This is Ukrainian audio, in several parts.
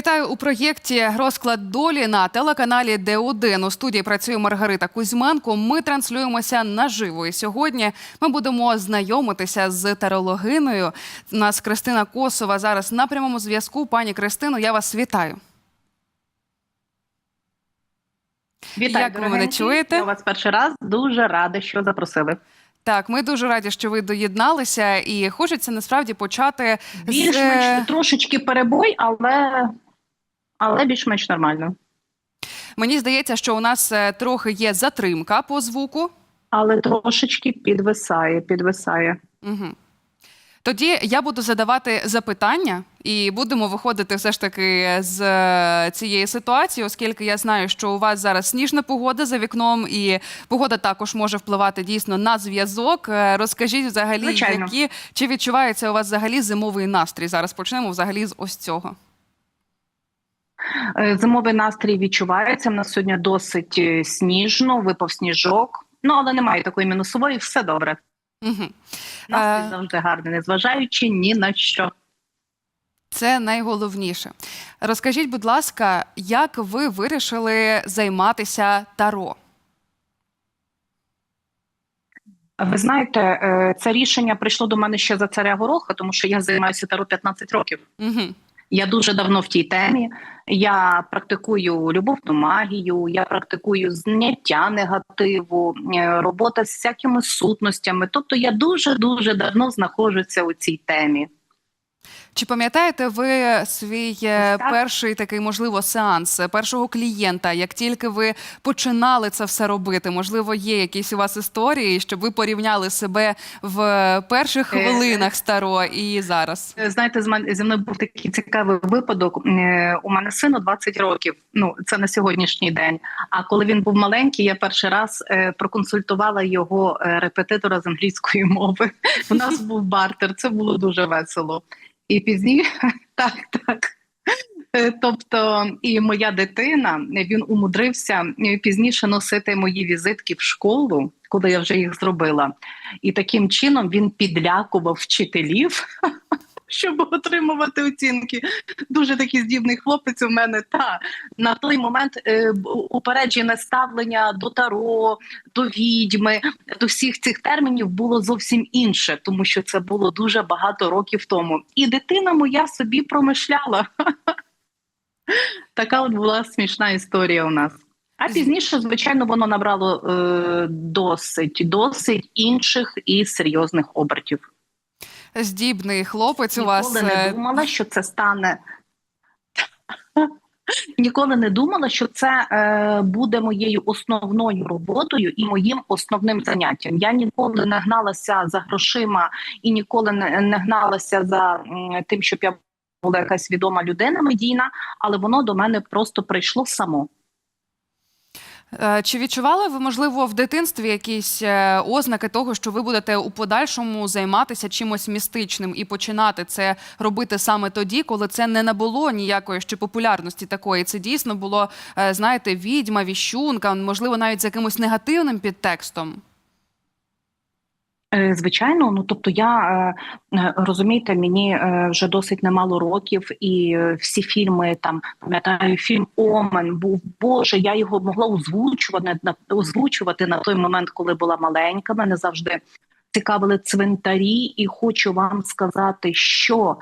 Вітаю у проєкті Розклад долі на телеканалі Д1. У студії працює Маргарита Кузьменко. Ми транслюємося наживо. І сьогодні ми будемо знайомитися з тарологиною. У нас Кристина Косова зараз на прямому зв'язку. Пані Кристино, я вас вітаю. Вітаю, Як ви мене чуєте? Я вас перший раз дуже рада, що запросили. Так, ми дуже раді, що ви доєдналися, і хочеться насправді почати з Більш-менш трошечки перебой, але, але більш-менш нормально. мені здається, що у нас е, трохи є затримка по звуку. Але трошечки підвисає, підвисає. Угу. Тоді я буду задавати запитання і будемо виходити все ж таки з е, цієї ситуації, оскільки я знаю, що у вас зараз сніжна погода за вікном, і погода також може впливати дійсно на зв'язок. Е, Розкажіть взагалі, Звичайно. які чи відчувається у вас взагалі зимовий настрій? Зараз почнемо взагалі з ось цього. Е, Зимовий настрій відчувається. У нас сьогодні досить е, сніжно, випав сніжок. Ну, але немає такої мінусової, все добре. Угу. Настрій Е. завжди гарний, незважаючи ні на що. Це найголовніше. Розкажіть, будь ласка, як ви вирішили займатися таро? Ви знаєте, це рішення прийшло до мене ще за царя Гороха, тому що я займаюся таро 15 років. Угу. Я дуже давно в тій темі. Я практикую любовну магію, я практикую зняття негативу, е, робота з всякими сутностями. Тобто я дуже дуже давно знаходжуся у цій темі. Чи пам'ятаєте ви свій е, Так. перший такий, можливо, сеанс е, першого клієнта? Як тільки ви починали це все робити? Можливо, є якісь у вас історії, щоб ви порівняли себе в перших Е. хвилинах старо і зараз? Знаєте, з мене зі мною був такий цікавий випадок. У мене сину 20 років. Ну це на сьогоднішній день. А коли він був маленький, я перший раз проконсультувала його репетитора з англійської мови. У нас був бартер. Це було дуже весело. І пізніше так, так. Е, Тобто, і моя дитина він умудрився е, пізніше носити мої візитки в школу, коли я вже їх зробила. І таким чином він підлякував вчителів, щоб отримувати оцінки. Дуже такий здібний хлопець у мене. Та на той момент е, упереджене ставлення до таро, до відьми, до всіх цих термінів було зовсім інше, тому що це було дуже багато років тому. І дитина моя собі промишляла. Така от була смішна історія у нас. А пізніше, звичайно, воно набрало е, досить, досить інших і серйозних обертів. Здібний хлопець у Ніколи вас. не е, думала, що це стане. Ніколи не думала, що це е, буде моєю основною роботою і моїм основним заняттям. Я ніколи не гналася за грошима і ніколи не, не гналася за м, тим, щоб я була якась відома людина медійна, але воно до мене просто прийшло само. Е, Чи відчували ви, можливо, в дитинстві якісь е, ознаки того, що ви будете у подальшому займатися чимось містичним і починати це робити саме тоді, коли це не набуло ніякої ще популярності такої? Це дійсно було, е, знаєте, відьма, віщунка, можливо, навіть з якимось негативним підтекстом? Е, Звичайно, ну тобто я е, е, розумієте, мені вже досить немало років, і всі фільми там пам'ятаю, фільм Омен був Боже. Я його могла озвучувати на озвучувати на той момент, коли була маленька. Мене завжди цікавили цвинтарі, і хочу вам сказати, що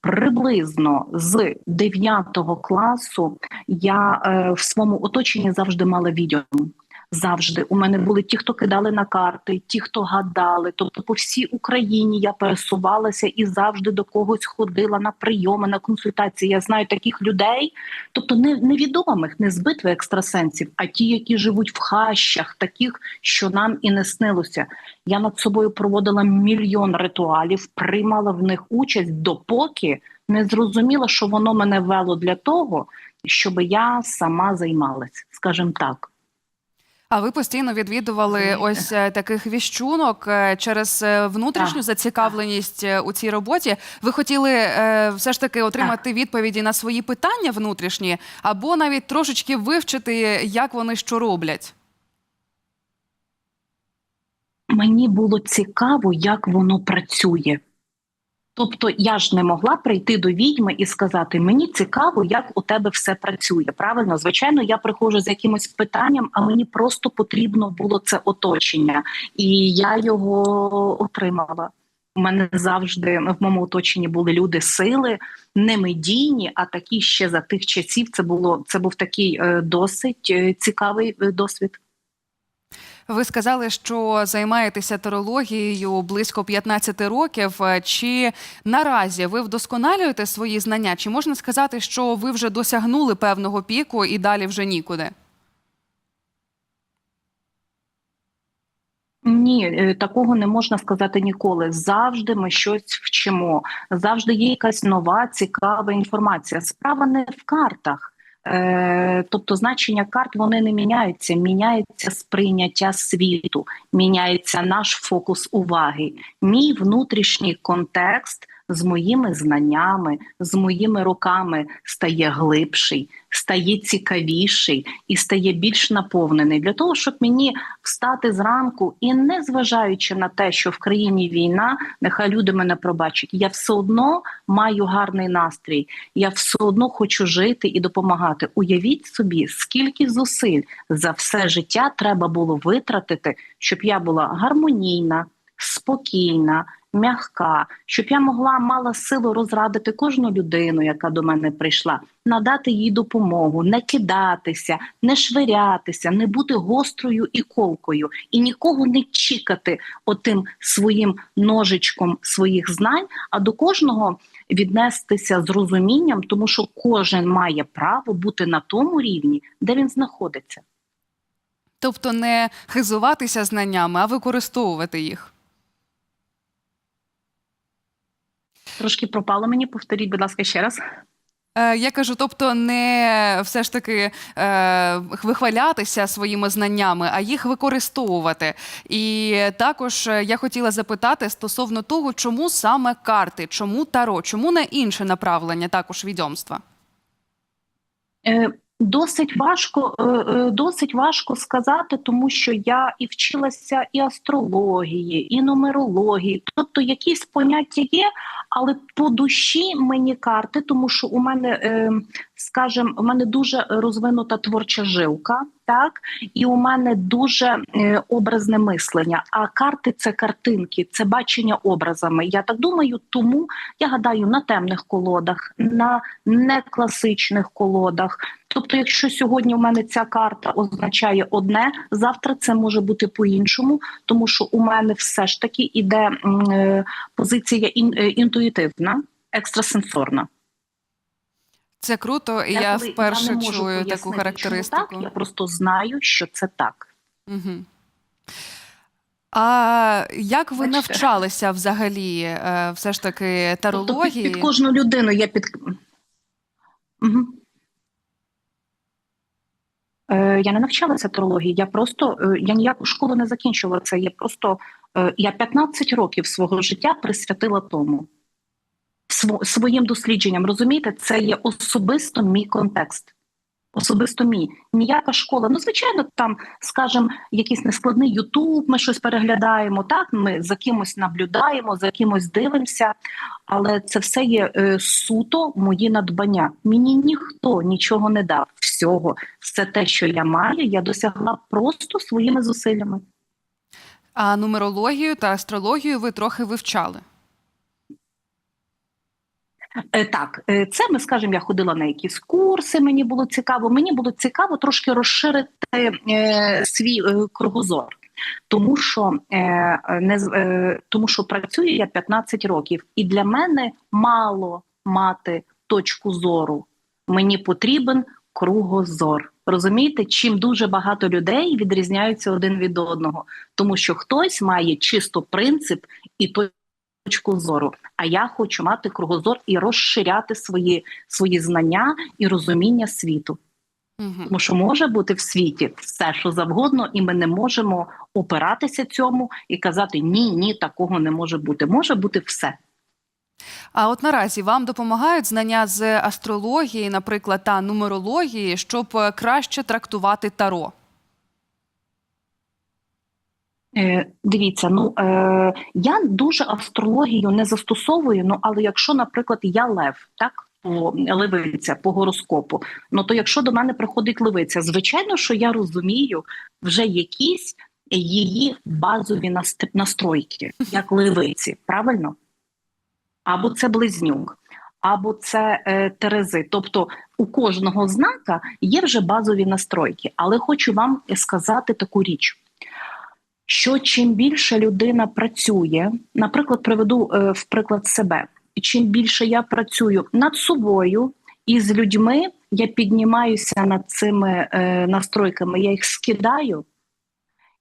приблизно з 9 класу я в своєму оточенні завжди мала відео. Завжди у мене були ті, хто кидали на карти, ті, хто гадали. Тобто, по всій Україні я пересувалася і завжди до когось ходила на прийоми, на консультації. Я знаю таких людей, тобто не невідомих, не з битви екстрасенсів, а ті, які живуть в хащах, таких, що нам і не снилося. Я над собою проводила мільйон ритуалів, приймала в них участь, допоки не зрозуміла, що воно мене вело для того, щоб я сама займалась, скажімо так. А ви постійно відвідували ось е, таких віщунок е, через е, внутрішню Так, зацікавленість у цій роботі. Ви хотіли все ж таки отримати відповіді на свої питання внутрішні, або навіть трошечки вивчити, як вони що роблять. Мені було цікаво, як воно працює. Тобто я ж не могла прийти до відьми і сказати: мені цікаво, як у тебе все працює. Правильно, звичайно, я приходжу з якимось питанням, а мені просто потрібно було це оточення, і я його отримала. У мене завжди в моєму оточенні були люди сили, не медійні, а такі ще за тих часів. Це було це був такий е, досить е, цікавий е, досвід. Ви сказали, що займаєтеся тарологією близько 15 років. Чи наразі ви вдосконалюєте свої знання? Чи можна сказати, що ви вже досягнули певного піку і далі вже нікуди? Ні, е, такого не можна сказати ніколи. Завжди ми щось вчимо. Завжди є якась нова цікава інформація. Справа не в картах. Е, тобто значення карт вони не міняються. Міняється сприйняття світу, міняється наш фокус уваги. Мій внутрішній контекст з моїми знаннями, з моїми роками стає глибший, стає цікавіший і стає більш наповнений для того, щоб мені встати зранку і не зважаючи на те, що в країні війна, нехай люди мене пробачать. Я все одно маю гарний настрій. Я все одно хочу жити і допомагати. Уявіть собі, скільки зусиль за все життя треба було витратити, щоб я була гармонійна, спокійна. М'яка, щоб я могла мала силу розрадити кожну людину, яка до мене прийшла, надати їй допомогу, не кидатися, не швирятися, не бути гострою і колкою, і нікого не чікати отим своїм ножичком своїх знань, а до кожного віднестися з розумінням, тому що кожен має право бути на тому рівні, де він знаходиться. Тобто не хизуватися знаннями, а використовувати їх. Трошки пропало мені. Повторіть, будь ласка, ще раз. Е, Я кажу, тобто не все ж таки е, вихвалятися своїми знаннями, а їх використовувати. І також е, я хотіла запитати стосовно того, чому саме карти, чому таро, чому не інше направлення також відьомства? Е, Досить важко, е, е, досить важко сказати, тому що я і вчилася і астрології, і нумерології. Тобто якісь поняття є, але по душі мені карти, тому що у мене, скажімо, у мене дуже розвинута творча жилка, так і у мене дуже е, образне мислення. А карти це картинки, це бачення образами. Я так думаю, тому я гадаю на темних колодах, на некласичних колодах. Тобто, якщо сьогодні у мене ця карта означає одне, завтра це може бути по-іншому, тому що у мене все ж таки іде е, позиція е, інтуїтивна, екстрасенсорна. Це круто, і я, коли- вперше можу чую таку характеристику. Так, я просто знаю, що це так. Угу. А як ви Бачите? навчалися взагалі е, все ж таки Тобто тарології? під, під кожну людину я під. Угу. Е, я не навчалася тарології, я просто е, я ніяку школу не закінчувала це. Я просто е, я 15 років свого життя присвятила тому своїм дослідженням. Розумієте, це є особисто мій контекст. Особисто мій. Ніяка школа. Ну, звичайно, там, скажімо, якийсь нескладний Ютуб, ми щось переглядаємо, так, ми за кимось наблюдаємо, за кимось дивимося, але це все є е, суто мої надбання. Мені ніхто нічого не дав. Всього, все те, що я маю, я досягла просто своїми зусиллями. А нумерологію та астрологію ви трохи вивчали. Е, Так, е, це ми скажемо, я ходила на якісь курси. Мені було цікаво. Мені було цікаво трошки розширити е, свій кругозор, тому що не е, тому, що працюю я 15 років, і для мене мало мати точку зору. Мені потрібен кругозор. Розумієте, чим дуже багато людей відрізняються один від одного, тому що хтось має чисто принцип і той точку зору. А я хочу мати кругозор і розширяти свої, свої знання і розуміння світу. Угу. Тому що може бути в світі все, що завгодно, і ми не можемо опиратися цьому і казати ні, ні, такого не може бути. Може бути все. А от наразі вам допомагають знання з астрології, наприклад, та нумерології, щоб е, краще трактувати таро. Е, дивіться, ну е, я дуже астрологію не застосовую. Ну але якщо, наприклад, я лев, так по левиця по гороскопу, ну то якщо до мене приходить левиця, звичайно, що я розумію вже якісь її базові настройки, як левиці, правильно? Або це близнюк, або це е, терези. Тобто у кожного знака є вже базові настройки. Але хочу вам сказати таку річ що чим більше людина працює, наприклад, приведу е, в приклад себе. Чим більше я працюю над собою і з людьми, я піднімаюся над цими е, настройками, я їх скидаю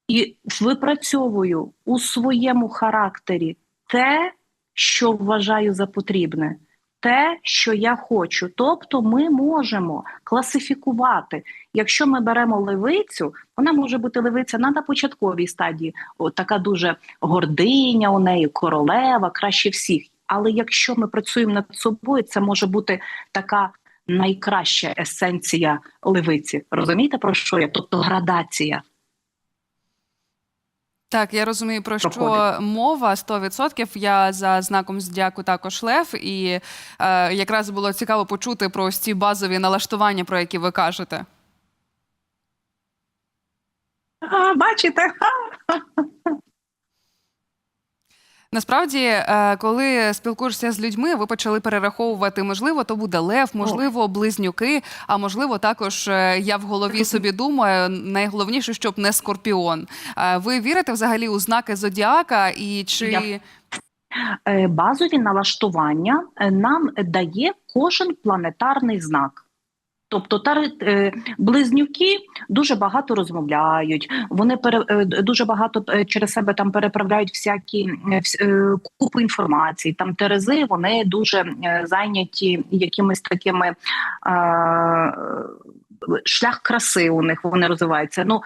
і випрацьовую у своєму характері те, що вважаю за потрібне, те, що я хочу. Тобто, ми можемо класифікувати. Якщо ми беремо левицю, вона може бути левиця на, початковій стадії, О, така дуже гординя у неї, королева, краще всіх. Але якщо ми працюємо над собою, це може бути така найкраща есенція левиці. Розумієте про що я? Тобто градація. Так, я розумію, про що Проходить. мова 100%. Я за знаком здяку також лев, і е, якраз було цікаво почути про ось ці базові налаштування, про які ви кажете. А, бачите? Насправді, е, коли спілкуєшся з людьми, ви почали перераховувати, можливо, то буде лев, можливо, близнюки, а можливо, також е, я в голові собі думаю, найголовніше, щоб не скорпіон. Е, Ви вірите взагалі у знаки зодіака і чи Базові налаштування нам дає кожен планетарний знак. Тобто тари- е, близнюки дуже багато розмовляють, вони пере, е, дуже багато е, через себе там переправляють всякі купу інформації. Там терези вони дуже зайняті якимись такими е, шлях краси у них вони розвиваються. Ну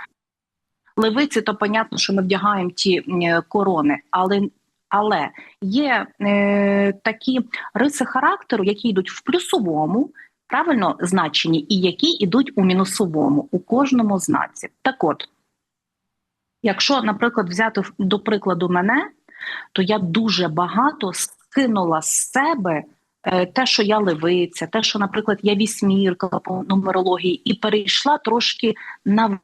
левиці, то понятно, що ми вдягаємо ті корони, але але є е, такі риси характеру, які йдуть в плюсовому, правильно значенні, і які йдуть у мінусовому у кожному знаці. Так от, якщо, наприклад, взяти до прикладу мене, то я дуже багато скинула з себе. е, Те, що я левиця, те, що, наприклад, я вісьмірка по нумерології, і перейшла трошки на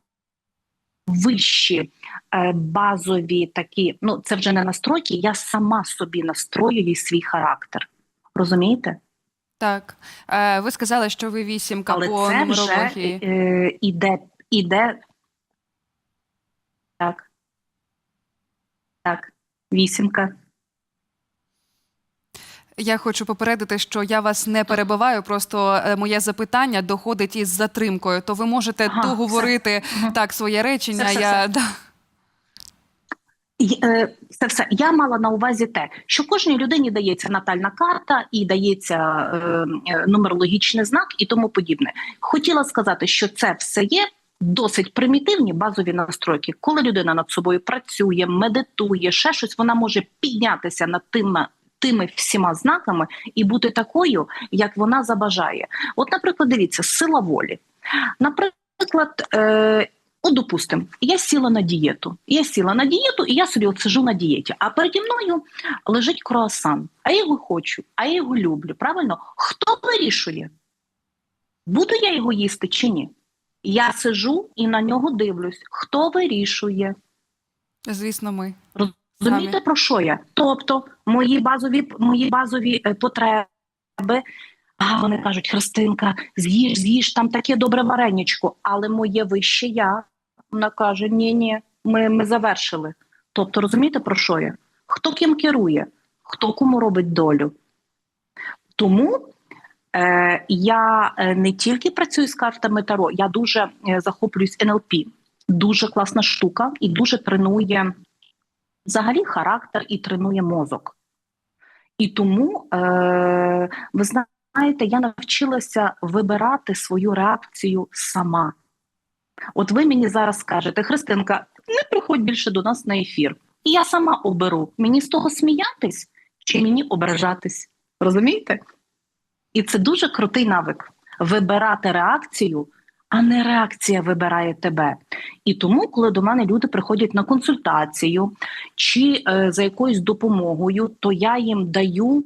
вищі е, базові такі. Ну це вже не настройки. Я сама собі настроюю свій характер. Розумієте? Так? Е, Ви сказали, що ви вісімка Але по це вже нумерології. е, іде, іде так. Так, вісімка. Я хочу попередити, що я вас не перебиваю. Просто е, моє запитання доходить із затримкою. То ви можете Ага, договорити Мгм. так своє речення. Все, все, я все. да. Е, Це все. Я мала на увазі те, що кожній людині дається натальна карта і дається е, е, нумерологічний знак і тому подібне. Хотіла сказати, що це все є досить примітивні базові настройки. Коли людина над собою працює, медитує, ще щось, вона може піднятися над тими. Тими всіма знаками і бути такою, як вона забажає. От, наприклад, дивіться, сила волі. Наприклад, е, От, допустимо, я сіла на дієту. Я сіла на дієту, і я собі от сижу на дієті. А переді мною лежить круасан. А я його хочу, а я його люблю. Правильно? Хто вирішує? Буду я його їсти чи ні? Я сижу і на нього дивлюсь. Хто вирішує? Звісно, ми. Розумієте, про що я? Тобто, мої базові, мої базові е, потреби. А вони кажуть, Христинка, з'їж, з'їж там таке добре вареничко. Але моє вище я. Вона каже: ні, ні, ми, ми завершили. Тобто, розумієте, про що я? Хто ким керує, хто кому робить долю. Тому е, я е, не тільки працюю з картами Таро, я дуже е, захоплююсь НЛП. Дуже класна штука і дуже тренує взагалі характер і тренує мозок. І тому, е, ви знаєте, я навчилася вибирати свою реакцію сама. От ви мені зараз скажете, Христинка, не приходь більше до нас на ефір. І я сама оберу, мені з того сміятись чи мені ображатись. Розумієте? І це дуже крутий навик вибирати реакцію, а не реакція вибирає тебе. І тому, коли до мене люди приходять на консультацію чи е, за якоюсь допомогою, то я їм даю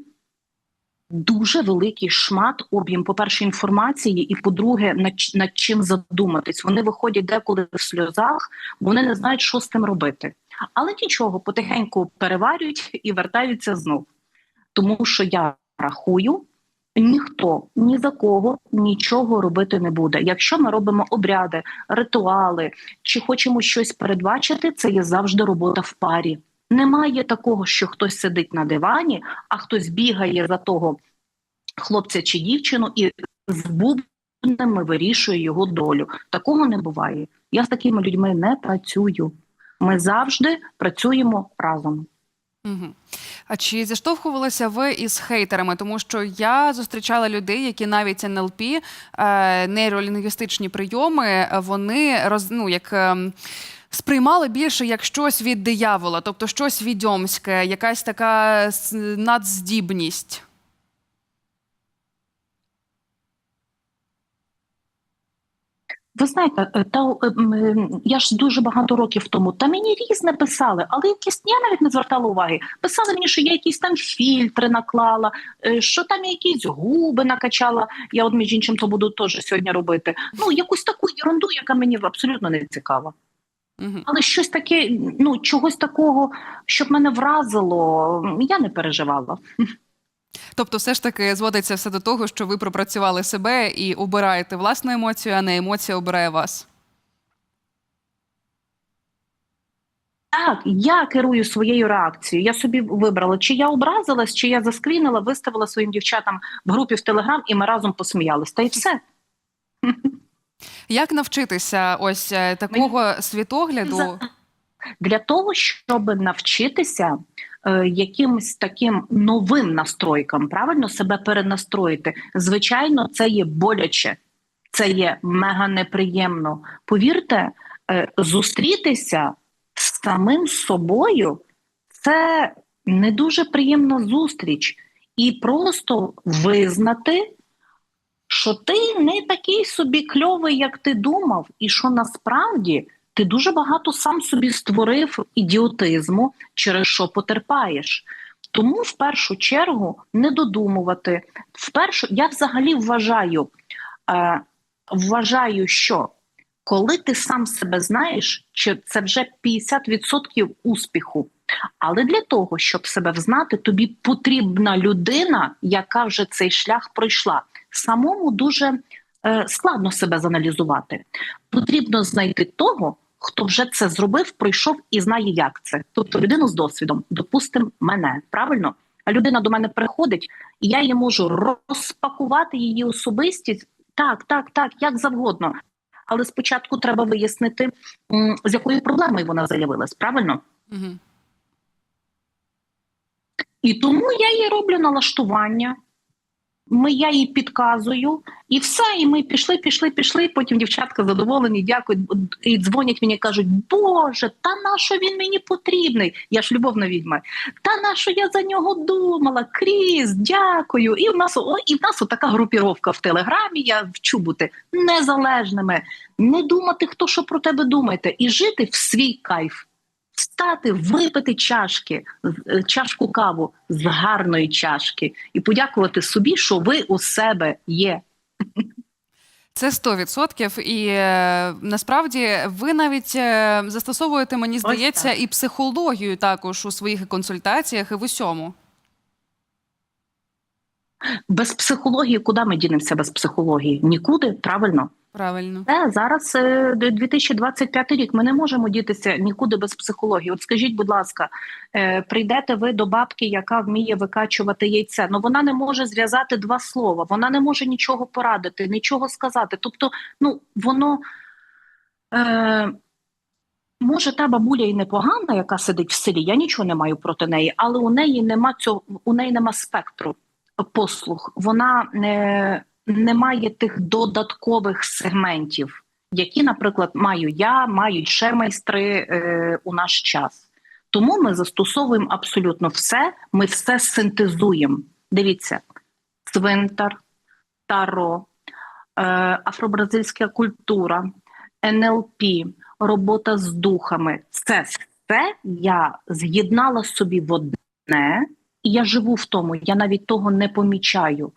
дуже великий шмат об'єм, по-перше, інформації, і по-друге, над, над чим задуматись. Вони виходять деколи в сльозах, бо вони не знають, що з тим робити. Але нічого, потихеньку переварюють і вертаються знов. Тому що я рахую, ніхто ні за кого нічого робити не буде. Якщо ми робимо обряди, ритуали чи хочемо щось передбачити, це є завжди робота в парі. Немає такого, що хтось сидить на дивані, а хтось бігає за того хлопця чи дівчину і з бубнами вирішує його долю. Такого не буває. Я з такими людьми не працюю. Ми завжди працюємо разом. А чи зіштовхувалися ви із хейтерами? Тому що я зустрічала людей, які навіть НЛП, е, нейролінгвістичні прийоми, вони роз, ну, як. Сприймали більше як щось від диявола, тобто щось відьомське, якась така надздібність. Ви знаєте, е, та е, е, я ж дуже багато років тому, та мені різне писали, але якісь я навіть не звертала уваги. Писали мені, що я якісь там фільтри наклала, е, що там якісь губи накачала. Я от між іншим то буду теж сьогодні робити. Ну якусь таку ерунду, яка мені абсолютно не цікава. Угу. Але щось таке, ну чогось такого, щоб мене вразило, я не переживала. Тобто, все ж таки зводиться все до того, що ви пропрацювали себе і обираєте власну емоцію, а не емоція обирає вас. Так, я керую своєю реакцією. Я собі вибрала, чи я образилась, чи я заскрінила, виставила своїм дівчатам в групі в Телеграм, і ми разом посміялись. Та й все. Як навчитися ось е, такого світогляду? Для того, щоб навчитися е, якимось таким новим настройкам, правильно себе перенастроїти, звичайно, це є боляче, це є мега неприємно. Повірте, е, зустрітися з самим собою це не дуже приємна зустріч, і просто визнати, що ти не такий собі кльовий, як ти думав, і що насправді ти дуже багато сам собі створив ідіотизму, через що потерпаєш. Тому в першу чергу не додумувати. Вперше я взагалі вважаю, е, вважаю, що коли ти сам себе знаєш, це вже 50% успіху. Але для того, щоб себе взнати, тобі потрібна людина, яка вже цей шлях пройшла. Самому дуже е, складно себе заналізувати. Потрібно знайти того, хто вже це зробив, пройшов і знає, як це. Тобто людину з досвідом, допустимо, мене правильно. А людина до мене приходить, і я її можу розпакувати її особистість так, так, так, як завгодно. Але спочатку треба вияснити, з якою проблемою вона заявилась, правильно? Угу. І тому я їй роблю налаштування. Ми, я їй підказую, і все. І ми пішли, пішли, пішли. Потім дівчатка задоволені, дякують і дзвонять мені, кажуть: Боже, та на що він мені потрібний? Я ж любовна відьма. Та на що я за нього думала? Кріс, дякую. І в нас о, і в нас така групіровка в телеграмі. Я вчу бути незалежними, не думати, хто що про тебе думає, і жити в свій кайф. Встати, випити чашки, е, чашку каву з гарної чашки і подякувати собі, що ви у себе є. Це 100%. І е, насправді ви навіть е, застосовуєте, мені здається, і психологію також у своїх консультаціях і в усьому. Без психології, куди ми дінемося без психології? Нікуди, правильно. Правильно. Це зараз е, 2025 рік. Ми не можемо дітися нікуди без психології. От скажіть, будь ласка, е, прийдете ви до бабки, яка вміє викачувати яйце. Ну вона не може зв'язати два слова, вона не може нічого порадити, нічого сказати. Тобто, ну воно. Е, Може, та бабуля і непогана, яка сидить в селі, я нічого не маю проти неї, але у неї нема цього, у неї нема спектру послуг. Вона не, не має тих додаткових сегментів, які, наприклад, маю я, мають ще майстри е, у наш час. Тому ми застосовуємо абсолютно все, ми все синтезуємо. Дивіться: цвинтар, таро, е, афробразильська культура, НЛП, робота з духами це все я з'єднала собі в одне, і я живу в тому. Я навіть того не помічаю.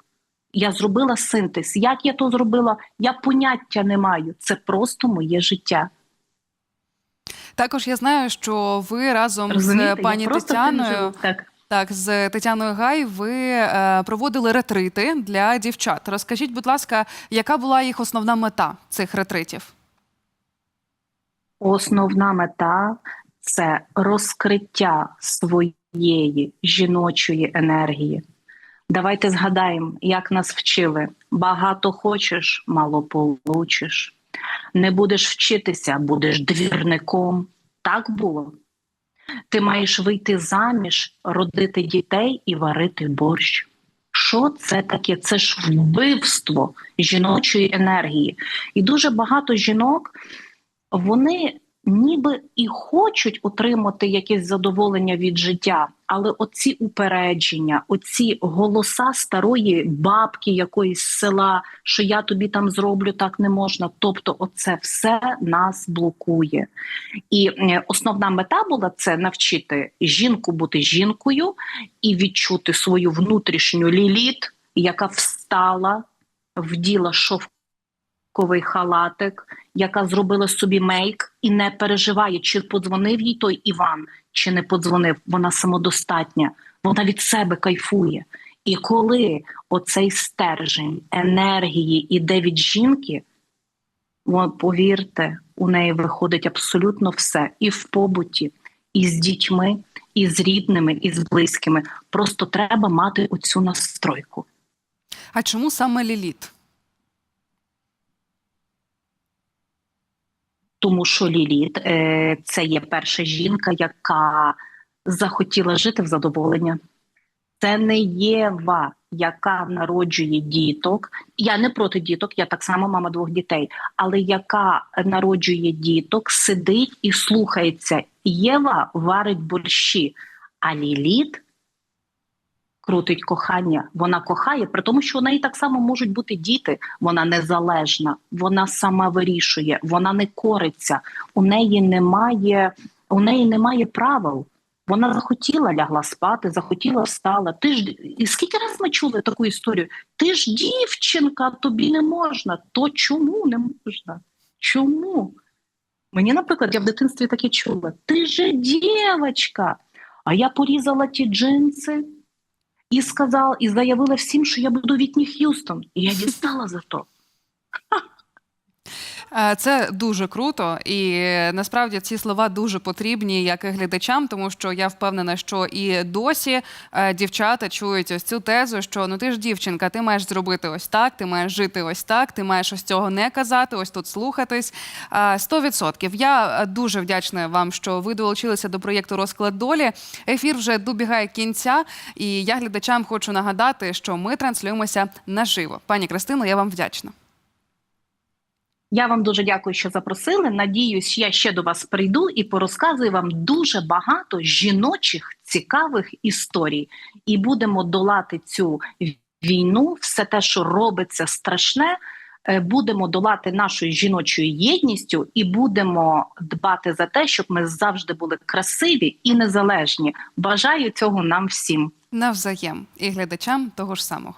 Я зробила синтез. Як я то зробила, я поняття не маю. Це просто моє життя. Також я знаю, що ви разом Розумієте? з пані Тетяною. Так. Так, з Тетяною Гай ви е, проводили ретрити для дівчат. Розкажіть, будь ласка, яка була їх основна мета цих ретритів? Основна мета це розкриття своєї жіночої енергії. Давайте згадаємо, як нас вчили: багато хочеш, мало получиш. Не будеш вчитися, будеш двірником. Так було. Ти маєш вийти заміж, родити дітей і варити борщ. Що це таке? Це ж вбивство жіночої енергії. І дуже багато жінок вони ніби і хочуть отримати якесь задоволення від життя, але оці упередження, оці голоса старої бабки якоїсь села, що я тобі там зроблю, так не можна. Тобто, оце все нас блокує. І основна мета була це навчити жінку бути жінкою і відчути свою внутрішню ліліт, яка встала, вділа шовковий халатик, яка зробила собі мейк і не переживає, чи подзвонив їй той Іван, чи не подзвонив. Вона самодостатня, вона від себе кайфує. І коли оцей стержень енергії іде від жінки, повірте, у неї виходить абсолютно все і в побуті, і з дітьми, і з рідними, і з близькими. Просто треба мати оцю настройку. А чому саме Ліліт? Тому що Ліліт е, це є перша жінка, яка захотіла жити в задоволення. Це не Єва, яка народжує діток. Я не проти діток, я так само мама двох дітей, але яка народжує діток, сидить і слухається. Єва варить борщі, а Ліліт крутить кохання. Вона кохає, при тому, що у неї так само можуть бути діти. Вона незалежна, вона сама вирішує, вона не кориться. У неї немає, у неї немає правил. Вона захотіла лягла спати, захотіла встала. Ти ж і скільки раз ми чули таку історію? Ти ж дівчинка, тобі не можна. То чому не можна? Чому? Мені, наприклад, я в дитинстві таке чула: ти же дівчинка. А я порізала ті джинси і сказала, і заявила всім, що я буду Вітні Х'юстон. І я дістала за то. Е, Це дуже круто, і е, насправді ці слова дуже потрібні як і глядачам, тому що я впевнена, що і досі е, дівчата чують ось цю тезу, що ну ти ж дівчинка, ти маєш зробити ось так, ти маєш жити ось так, ти маєш ось цього не казати, ось тут слухатись. Е, Сто відсотків. Я дуже вдячна вам, що ви долучилися до проєкту Розклад долі. Ефір вже добігає кінця, і я глядачам хочу нагадати, що ми транслюємося наживо. Пані Кристино, я вам вдячна. Я вам дуже дякую, що запросили. Надіюсь, я ще до вас прийду і порозказую вам дуже багато жіночих цікавих історій. І будемо долати цю війну, все те, що робиться страшне. е, Будемо долати нашою жіночою єдністю і будемо дбати за те, щоб ми завжди були красиві і незалежні. Бажаю цього нам всім. Навзаєм і глядачам того ж самого.